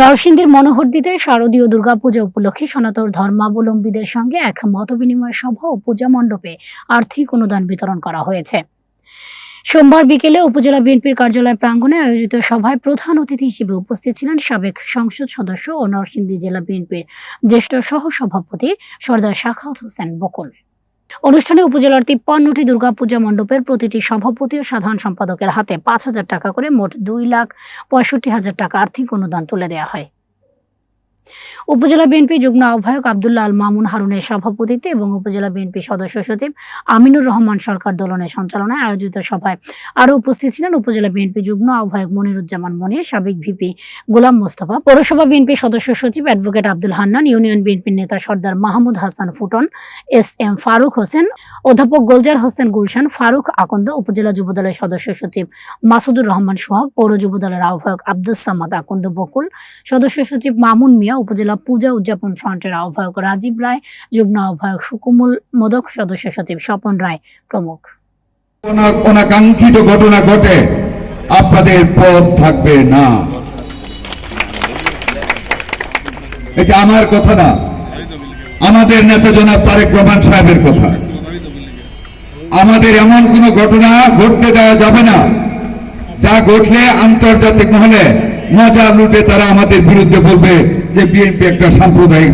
নরসিংদীর মনোহরদীতে শারদীয় দুর্গাপূজা উপলক্ষে সনাতন ধর্মাবলম্বীদের সঙ্গে এক মতবিনিময় সভা ও পূজা মণ্ডপে আর্থিক অনুদান বিতরণ করা হয়েছে। সোমবার বিকেলে উপজেলা বিএনপির কার্যালয় প্রাঙ্গণে আয়োজিত সভায় প্রধান অতিথি হিসেবে উপস্থিত ছিলেন সাবেক সংসদ সদস্য ও নরসিংদী জেলা বিএনপির জ্যেষ্ঠ সহসভাপতি সর্দার শাখাউত হোসেন বকুল। অনুষ্ঠানে উপজেলার তিপ্পান্নটি দুর্গাপূজা মণ্ডপের প্রতিটি সভাপতি ও সাধারণ সম্পাদকের হাতে পাঁচ হাজার টাকা করে মোট দুই লাখ পঁয়ষট্টি হাজার টাকা আর্থিক অনুদান তুলে দেওয়া হয়। উপজেলা বিএনপি যুগ্ম আহ্বায়ক আবদুল্লাহ আল মামুন হারুনের সভাপতিত্বে এবং উপজেলা বিএনপি সদস্য সচিব আমিনুর রহমান সরকার দলনের সঞ্চালনায় আয়োজিত সভায় আরও উপস্থিত ছিলেন উপজেলা বিএনপি যুগ্ম আহ্বায়ক মনিরুজ্জামান মনির, সাবেক ভিপি গোলাম মোস্তফা, পৌরসভা বিএনপি সদস্য সচিব অ্যাডভোকেট আব্দুল হান্নান, ইউনিয়ন বিএনপির নেতা সর্দার মাহমুদ হাসান ফুটন, এস এম ফারুক হোসেন, অধ্যাপক গোলজার হোসেন গুলশান, ফারুক আকন্দ, উপজেলা যুবদলের সদস্য সচিব মাসুদুর রহমান সোহাগ, পৌর যুবদলের আহ্বায়ক আব্দুস সামাদ আকন্দ বকুল, সদস্য সচিব মামুন মিয়া উপজেলা পূজা উদযাপন ফ্রন্টের আহ্বায়ক রাজীব রায়, যুগ্ম আহ্বায়ক সুকুমুল মোদক, সদস্য সচিব স্বপন রায় প্রমুখ। অনাকাঙ্ক্ষিত ঘটনা ঘটে, আপনাদের পথ থাকবে না। এটা আমার কথা না, আমাদের নেতা জনাব তারেক রহমান সাহেবের কথা। আমাদের এমন কোন ঘটনা ঘটতে দেওয়া যাবে না, যা ঘটলে আন্তর্জাতিক মহলে মজা লুটে তারা আমাদের বিরুদ্ধে বলবে যে বিএনপি একটা সাম্প্রদায়িক